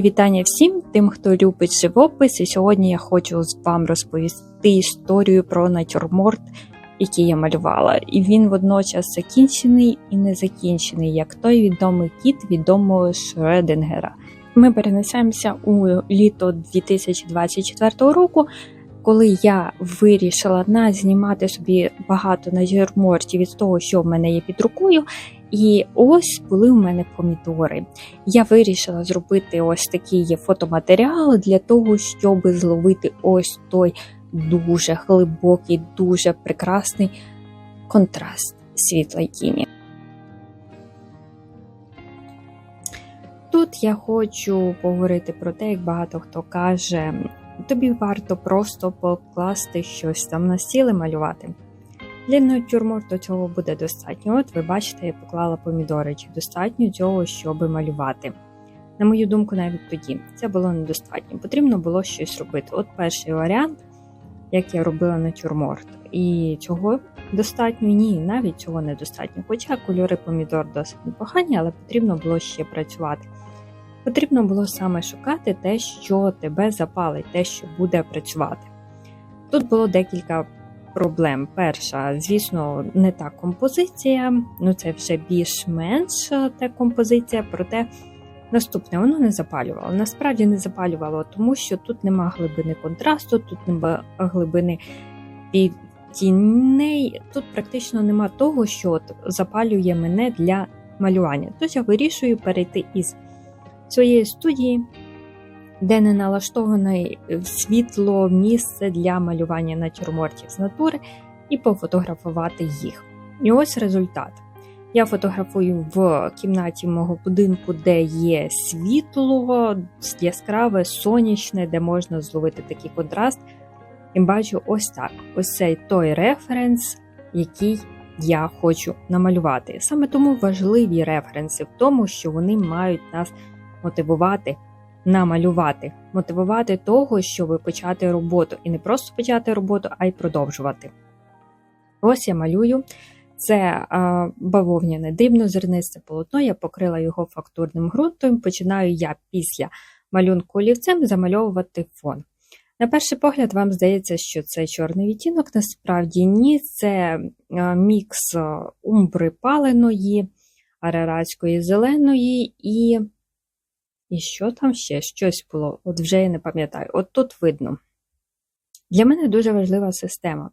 Вітання всім тим, хто любить живопис. І сьогодні я хочу з вам розповісти історію про натюрморт, який я малювала. І він водночас закінчений і не закінчений, як той відомий кіт відомого Шредингера. Ми перенесемося у літо 2024 року, коли я вирішила назнімати собі багато натюрмортів від того, що в мене є під рукою. І ось були у мене помідори. Я вирішила зробити ось такий фотоматеріал для того, щоб зловити ось той дуже глибокий, дуже прекрасний контраст світла й тіні. Тут я хочу поговорити про те, як багато хто каже, тобі варто просто покласти щось там на стіл і малювати. Для натюрморту цього буде достатньо. От ви бачите, я поклала помідори, чи достатньо цього, щоб малювати. На мою думку, навіть тоді це було недостатньо. Потрібно було щось робити. От перший варіант, як я робила натюрморт. І цього достатньо, ні, навіть цього недостатньо. Хоча кольори помідор досить непогані, але потрібно було ще працювати. Потрібно було саме шукати те, що тебе запалить, те, що буде працювати. Тут було декілька проблем. Перша, звісно, не та композиція, ну це вже більш-менш та композиція, проте наступне воно не запалювало. Насправді не запалювало, тому що тут нема глибини контрасту, тут нема глибини підтіней, тут практично нема того, що от запалює мене для малювання. Тож я вирішую перейти із своєї студії де не налаштоване світло місце для малювання натюрмортів з натури, і пофотографувати їх. І ось результат. Я фотографую в кімнаті мого будинку, де є світло, яскраве, сонячне, де можна зловити такий контраст. І бачу ось так: ось цей той референс, який я хочу намалювати. Саме тому важливі референси в тому, що вони мають нас мотивувати намалювати, мотивувати того, щоб почати роботу. І не просто почати роботу, а й продовжувати. Ось я малюю. Це а, бавовняне дивно-зернисте полотно, я покрила його фактурним ґрунтом. Починаю я після малюнку олівцем замальовувати фон. На перший погляд, вам здається, що це чорний відтінок, насправді ні, це мікс умбри паленої, арератської зеленої і і що там ще? Щось було, от вже я не пам'ятаю. От тут видно. Для мене дуже важлива система.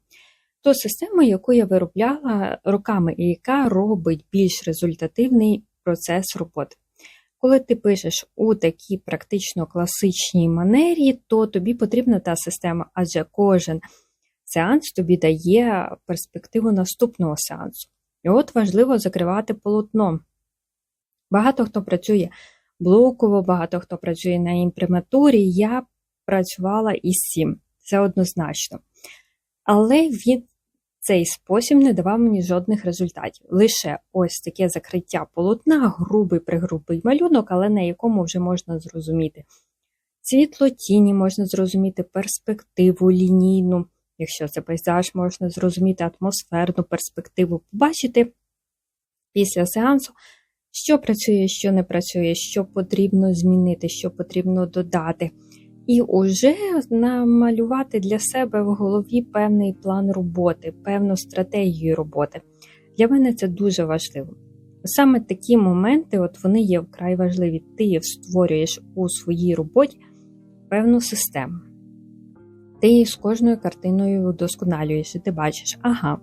То система, яку я виробляла роками, і яка робить більш результативний процес роботи. Коли ти пишеш у такій практично класичній манері, то тобі потрібна та система, адже кожен сеанс тобі дає перспективу наступного сеансу. І от важливо закривати полотно. Багато хто працює блоково, багато хто працює на імприматурі. Я працювала із цим, це однозначно. Але він цей спосіб не давав мені жодних результатів. Лише ось таке закриття полотна, грубий пригрубий малюнок, але на якому вже можна зрозуміти світло тіні, можна зрозуміти перспективу лінійну. Якщо це пейзаж, можна зрозуміти атмосферну перспективу, побачити після сеансу що працює, що не працює, що потрібно змінити, що потрібно додати. І уже намалювати для себе в голові певний план роботи, певну стратегію роботи. Для мене це дуже важливо. Саме такі моменти, от вони є вкрай важливі. Ти створюєш у своїй роботі певну систему. Ти з кожною картиною вдосконалюєш, і ти бачиш, ага,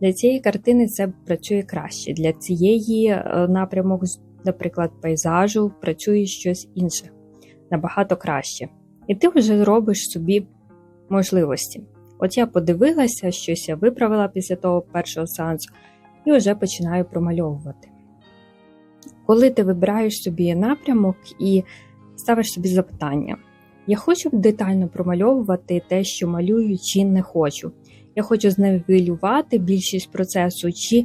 для цієї картини це працює краще. Для цієї е, напрямок, наприклад, пейзажу, працює щось інше набагато краще. І ти вже робиш собі можливості. От я подивилася, щось я виправила після того першого сеансу, і вже починаю промальовувати. Коли ти вибираєш собі напрямок і ставиш собі запитання, я хочу детально промальовувати те, що малюю, чи не хочу я хочу зневелювати більшість процесу, чи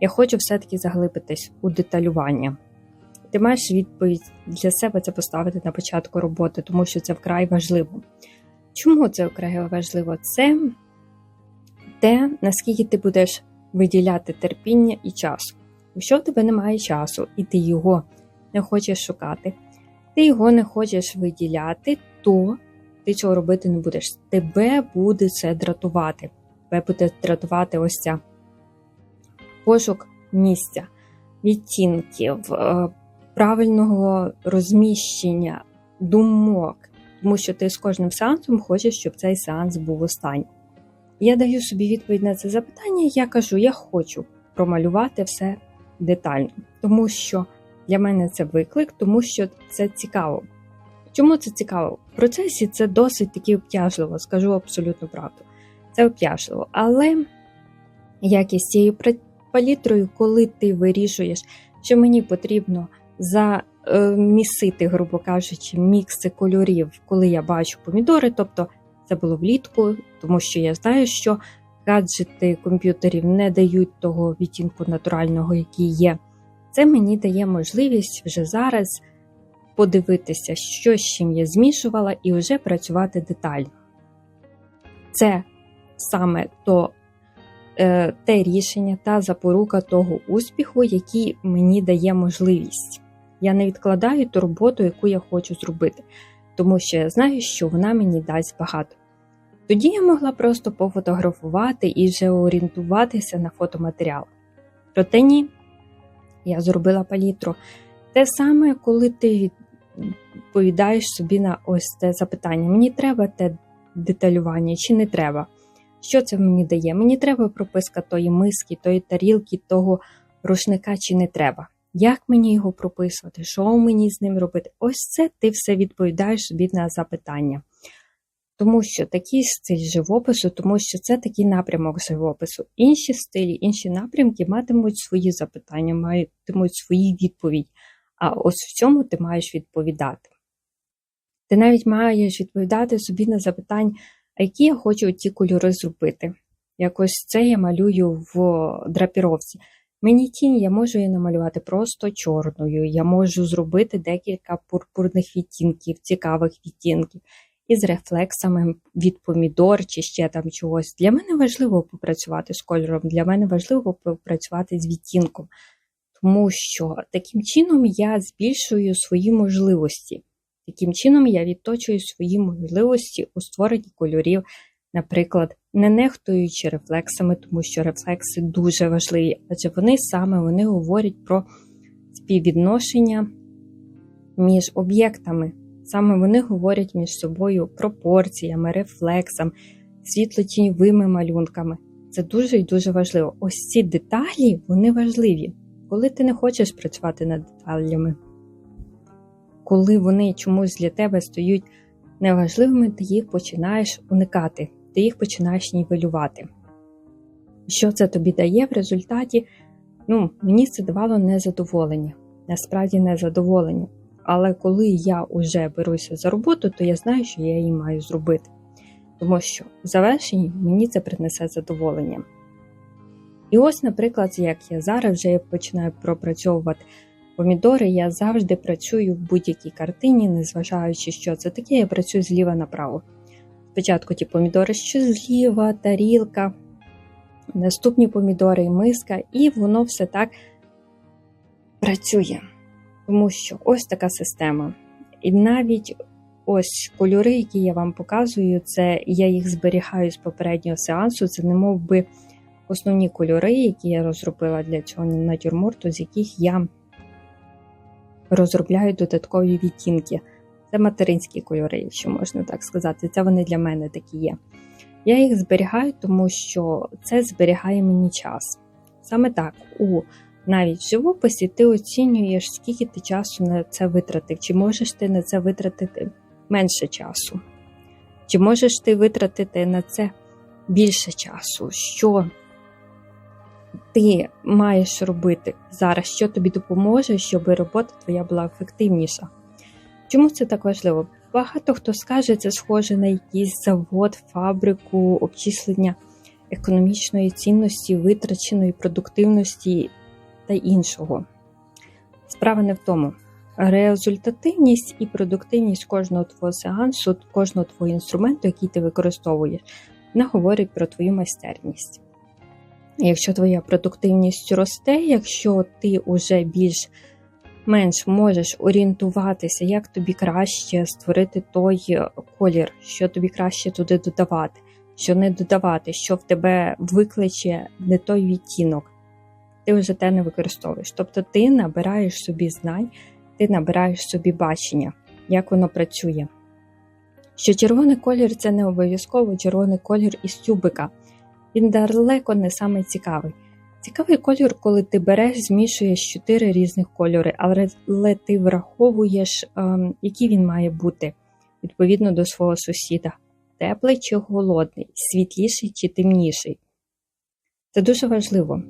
я хочу все-таки заглибитись у деталювання. Ти маєш відповідь для себе це поставити на початку роботи, тому що це вкрай важливо. Чому це вкрай важливо? Це те, наскільки ти будеш виділяти терпіння і часу. Якщо в тебе немає часу і ти його не хочеш шукати, ти його не хочеш виділяти, то ти цього робити не будеш. Тебе буде це дратувати. Тебе буде дратувати ось ця пошук місця, відтінків, е, правильного розміщення, думок, тому що ти з кожним сеансом хочеш, щоб цей сеанс був останній. Я даю собі відповідь на це запитання, я кажу, я хочу промалювати все детально, тому що для мене це виклик, тому що це цікаво. Чому це цікаво? В процесі це досить таки обтяжливо, скажу абсолютно правду. Це обтяжливо. Але якість цією палітрою, коли ти вирішуєш, що мені потрібно замісити, грубо кажучи, мікси кольорів, коли я бачу помідори, тобто це було влітку, тому що я знаю, що гаджети комп'ютерів не дають того відтінку натурального, який є. Це мені дає можливість вже зараз подивитися, що з чим я змішувала, і вже працювати детально. Це саме то, е, те рішення та запорука того успіху, який мені дає можливість. Я не відкладаю ту роботу, яку я хочу зробити, тому що я знаю, що вона мені дасть багато. Тоді я могла просто пофотографувати і вже орієнтуватися на фотоматеріал. Проте ні, я зробила палітру. Те саме, коли ти відповідаєш собі на ось це запитання: мені треба те деталювання чи не треба? Що це мені дає? Мені треба прописка тої миски, тої тарілки, того рушника чи не треба. Як мені його прописувати? Що мені з ним робити? Ось це ти все відповідаєш собі на запитання. Тому що такий стиль живопису, тому що це такий напрямок живопису. Інші стилі, інші напрямки матимуть свої запитання, матимуть свої відповіді. А ось в цьому ти маєш відповідати. Ти навіть маєш відповідати собі на запитання, а які я хочу ті кольори зробити. Якось це я малюю в драпіровці. Мені тінь я можу її намалювати просто чорною. Я можу зробити декілька пурпурних відтінків, цікавих відтінків із рефлексами від помідор чи ще там чогось. Для мене важливо попрацювати з кольором, для мене важливо попрацювати з відтінком, тому що таким чином я збільшую свої можливості. Таким чином я відточую свої можливості у створенні кольорів, наприклад, не нехтуючи рефлексами, тому що рефлекси дуже важливі, адже вони саме вони говорять про співвідношення між об'єктами. Саме вони говорять між собою пропорціями, рефлексом, світло-тіньовими малюнками. Це дуже і дуже важливо. Ось ці деталі вони важливі. Коли ти не хочеш працювати над деталями, коли вони чомусь для тебе стають неважливими, ти їх починаєш уникати, ти їх починаєш нівелювати. Що це тобі дає в результаті? Ну, Мені це давало незадоволення, насправді незадоволення. Але коли я вже беруся за роботу, то я знаю, що я її маю зробити. Тому що в завершенні мені це принесе задоволення. І ось, наприклад, як я зараз вже починаю пропрацьовувати помідори, я завжди працюю в будь-якій картині, незважаючи, що це таке, я працюю зліва направо. Спочатку ті помідори, що зліва, тарілка, наступні помідори і миска, і воно все так працює. Тому що ось така система. І навіть ось кольори, які я вам показую, це я їх зберігаю з попереднього сеансу. Це не мов би основні кольори, які я розробила для цього натюрморту, з яких я розробляю додаткові відтінки. Це материнські кольори, якщо можна так сказати. Це вони для мене такі є. Я їх зберігаю, тому що це зберігає мені час. Саме так, у навіть в живописі ти оцінюєш, скільки ти часу на це витратив, чи можеш ти на це витратити менше часу, чи можеш ти витратити на це більше часу, що ти маєш робити зараз, що тобі допоможе, щоб робота твоя була ефективніша. Чому це так важливо? Багато хто скаже, це схоже на якийсь завод, фабрику, обчислення економічної цінності, витраченої продуктивності та іншого. Справа не в тому. Результативність і продуктивність кожного твого сеансу, кожного твого інструменту, який ти використовуєш, вона говорить про твою майстерність. Якщо твоя продуктивність росте, якщо ти вже більш менш можеш орієнтуватися, як тобі краще створити той колір, що тобі краще туди додавати, що не додавати, що в тебе викличе не той відтінок, ти вже те не використовуєш. Тобто ти набираєш собі знань, ти набираєш собі бачення, як воно працює. Що червоний колір це не обов'язково червоний колір із тюбика. Він далеко не самий цікавий. Цікавий колір, коли ти береш, змішуєш чотири різних кольори, але ти враховуєш, ем, який він має бути відповідно до свого сусіда: теплий чи голодний, світліший чи темніший. Це дуже важливо.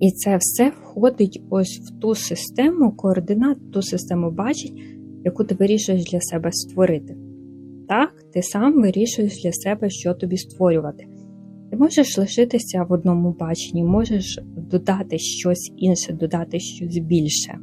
І це все входить ось в ту систему координат, ту систему бачень, яку ти вирішуєш для себе створити. Так, ти сам вирішуєш для себе, що тобі створювати. Ти можеш лишитися в одному баченні, можеш додати щось інше, додати щось більше.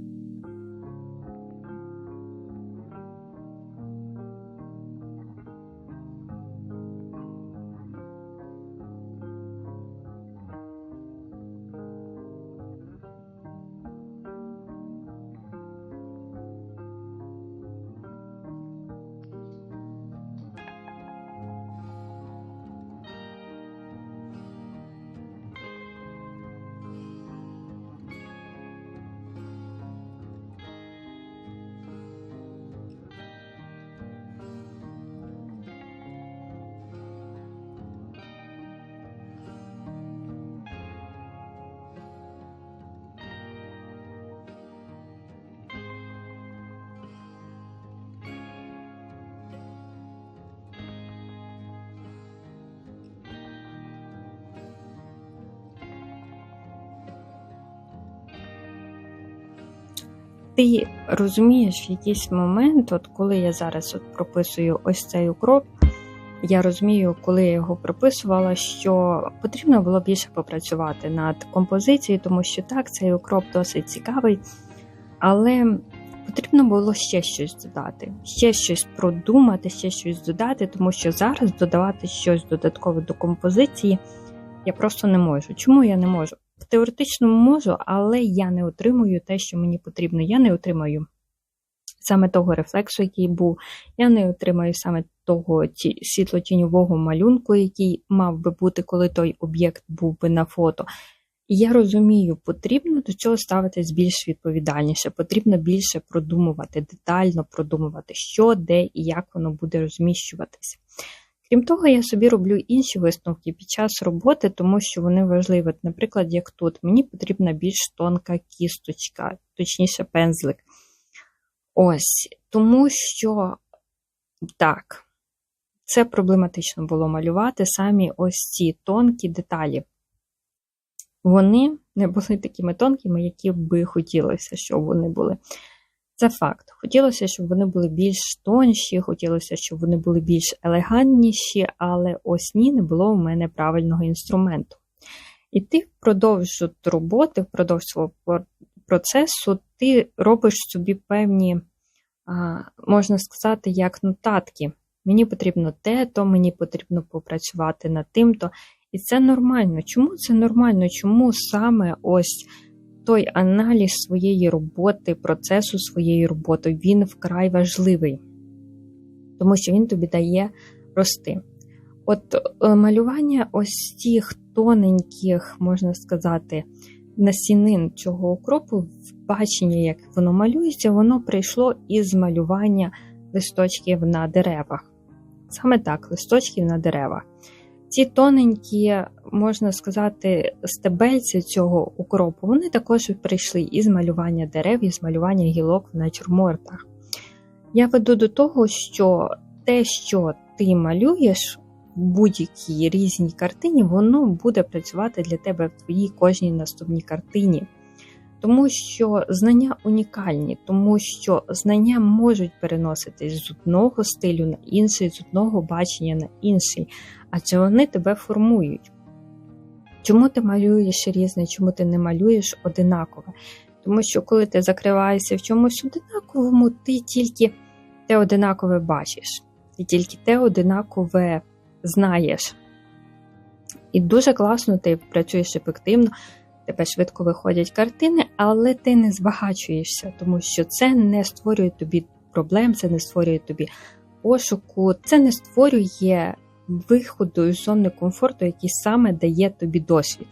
Ти розумієш в якийсь момент, от коли я зараз от прописую ось цей укроп, я розумію, коли я його прописувала, що потрібно було більше попрацювати над композицією, тому що так, цей укроп досить цікавий, але потрібно було ще щось додати, ще щось продумати, ще щось додати, тому що зараз додавати щось додаткове до композиції я просто не можу. Чому я не можу? Теоретично можу, але я не отримую те, що мені потрібно. Я не отримаю саме того рефлексу, який був, я не отримаю саме того світло-тіньового малюнку, який мав би бути, коли той об'єкт був би на фото. Я розумію, потрібно до цього ставитись більш відповідальніше, потрібно більше продумувати, детально продумувати, що, де і як воно буде розміщуватися. Крім того, я собі роблю інші висновки під час роботи, тому що вони важливі. Наприклад, як тут, мені потрібна більш тонка кісточка, точніше, пензлик. Ось, тому що так, це проблематично було малювати самі ось ці тонкі деталі. Вони не були такими тонкими, які би хотілося, щоб вони були. Це факт. Хотілося, щоб вони були більш тонші, хотілося, щоб вони були більш елегантніші, але ось ні, не було у мене правильного інструменту. І ти впродовж роботи, впродовж свого процесу, ти робиш собі певні, можна сказати, як нотатки. Мені потрібно те, то мені потрібно попрацювати над тим-то. І це нормально. Чому це нормально? Чому саме ось той аналіз своєї роботи, процесу своєї роботи, він вкрай важливий, тому що він тобі дає рости. От е, малювання ось тих тоненьких, можна сказати, насінин цього укропу, бачення, як воно малюється, воно прийшло із малювання листочків на деревах. Саме так, листочків на деревах. Ці тоненькі, можна сказати, стебельці цього укропу, вони також прийшли із малювання дерев, із малювання гілок в натюрмортах. Я веду до того, що те, що ти малюєш в будь-якій різній картині, воно буде працювати для тебе в твоїй кожній наступній картині. Тому що знання унікальні, тому що знання можуть переноситись з одного стилю на інший, з одного бачення на інший адже вони тебе формують. Чому ти малюєш різне, чому ти не малюєш одинакове? Тому що, коли ти закриваєшся в чомусь одинаковому, ти тільки те одинакове бачиш, ти тільки те одинакове знаєш. І дуже класно ти працюєш ефективно, тебе швидко виходять картини, але ти не збагачуєшся, тому що це не створює тобі проблем, це не створює тобі пошуку, це не створює виходу із зони комфорту, який саме дає тобі досвід.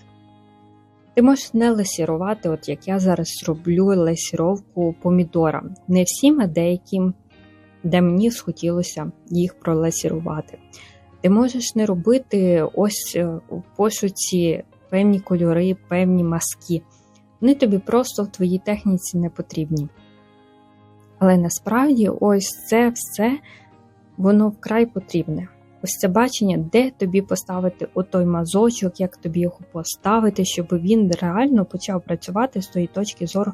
Ти можеш не лесірувати, от як я зараз роблю лесіровку помідора. Не всім, а деяким, де мені схотілося їх пролесірувати. Ти можеш не робити ось е, у пошуці певні кольори, певні маски. Вони тобі просто в твоїй техніці не потрібні. Але насправді ось це все воно вкрай потрібне. Ось це бачення, де тобі поставити отой мазочок, як тобі його поставити, щоб він реально почав працювати з тої точки зору,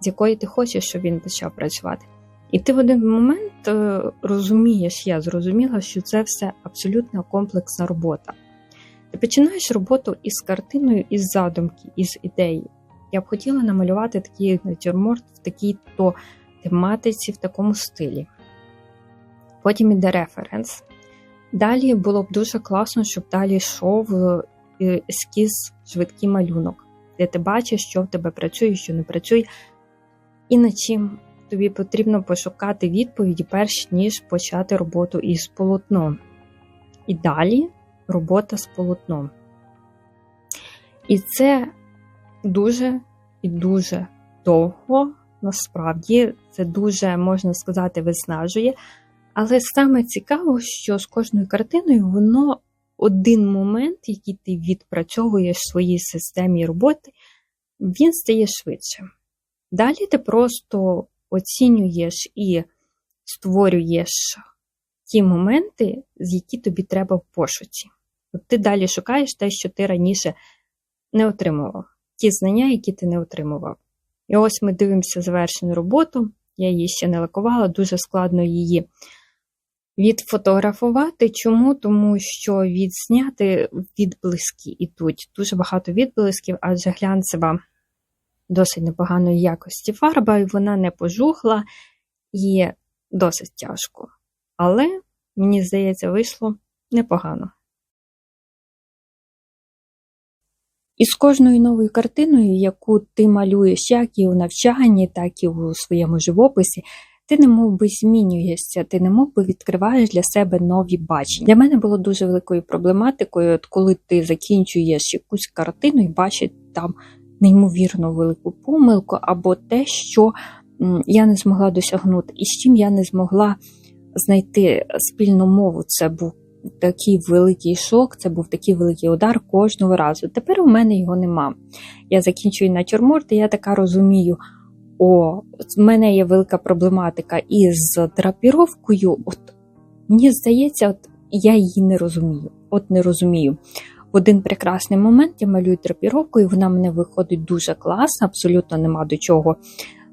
з якої ти хочеш, щоб він почав працювати. І ти в один момент е, розумієш, я зрозуміла, що це все абсолютно комплексна робота. Ти починаєш роботу із картиною, із задумки, із ідеї. Я б хотіла намалювати такий натюрморт в такій-то тематиці, в такому стилі. Потім іде референс. Далі було б дуже класно, щоб далі йшов е, ескіз, швидкий малюнок, де ти бачиш, що в тебе працює, що не працює, і над чим тобі потрібно пошукати відповіді, перш ніж почати роботу із полотном. І далі робота з полотном. І це дуже і дуже довго, насправді, це дуже, можна сказати, виснажує. Але саме цікаво, що з кожною картиною воно один момент, який ти відпрацьовуєш в своїй системі роботи, він стає швидше. Далі ти просто оцінюєш і створюєш ті моменти, з які тобі треба в пошуці. От ти далі шукаєш те, що ти раніше не отримував, ті знання, які ти не отримував. І ось ми дивимося завершену роботу. Я її ще не лакувала, дуже складно її відфотографувати. Чому? Тому що відзняти відблиски ідуть. Дуже багато відблисків, адже глянцева досить непоганої якості фарба, і вона не пожухла і досить тяжко. Але, мені здається, вийшло непогано. І з кожною новою картиною, яку ти малюєш як і у навчанні, так і у своєму живописі, ти не мов би змінюєшся, ти не мов би відкриваєш для себе нові бачення. Для мене було дуже великою проблематикою, от коли ти закінчуєш якусь картину і бачиш там неймовірно велику помилку, або те, що я не змогла досягнути, і з чим я не змогла знайти спільну мову. Це був такий великий шок, це був такий великий удар кожного разу. Тепер у мене його нема. Я закінчую натюрморт, і я така розумію. О, в мене є велика проблематика із драпіровкою. От мені здається, от я її не розумію. От не розумію. В один прекрасний момент я малюю драпіровку, і вона мене виходить дуже класно, абсолютно нема до чого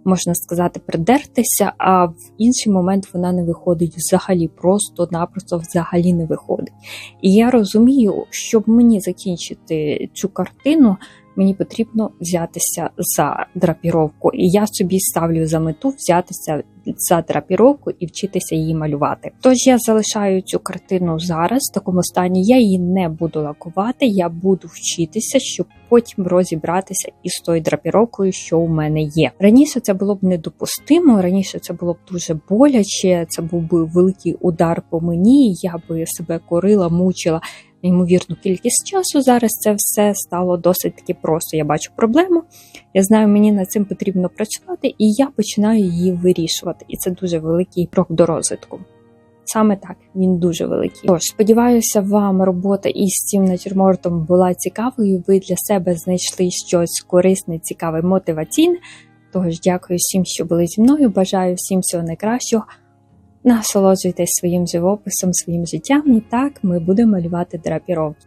можна сказати, придертися, а в інший момент вона не виходить взагалі, просто-напросто взагалі не виходить. І я розумію, щоб мені закінчити цю картину, мені потрібно взятися за драпіровку. І я собі ставлю за мету взятися за драпіровку і вчитися її малювати. Тож я залишаю цю картину зараз, в такому стані я її не буду лакувати, я буду вчитися, щоб потім розібратися із тою драпіровкою, що у мене є. Раніше це було б недопустимо, раніше це було б дуже боляче, це був би великий удар по мені, я би себе корила, мучила неймовірну кількість часу. Зараз це все стало досить таки просто. Я бачу проблему, я знаю, мені над цим потрібно працювати, і я починаю її вирішувати. І це дуже великий крок до розвитку. Саме так, він дуже великий. Тож, сподіваюся, вам робота із цим натюрмортом була цікавою. Ви для себе знайшли щось корисне, цікаве, мотиваційне. Тож, дякую всім, що були зі мною. Бажаю всім всього найкращого. Насолоджуйтесь своїм живописом, своїм життям, і так ми будемо малювати драпіровки.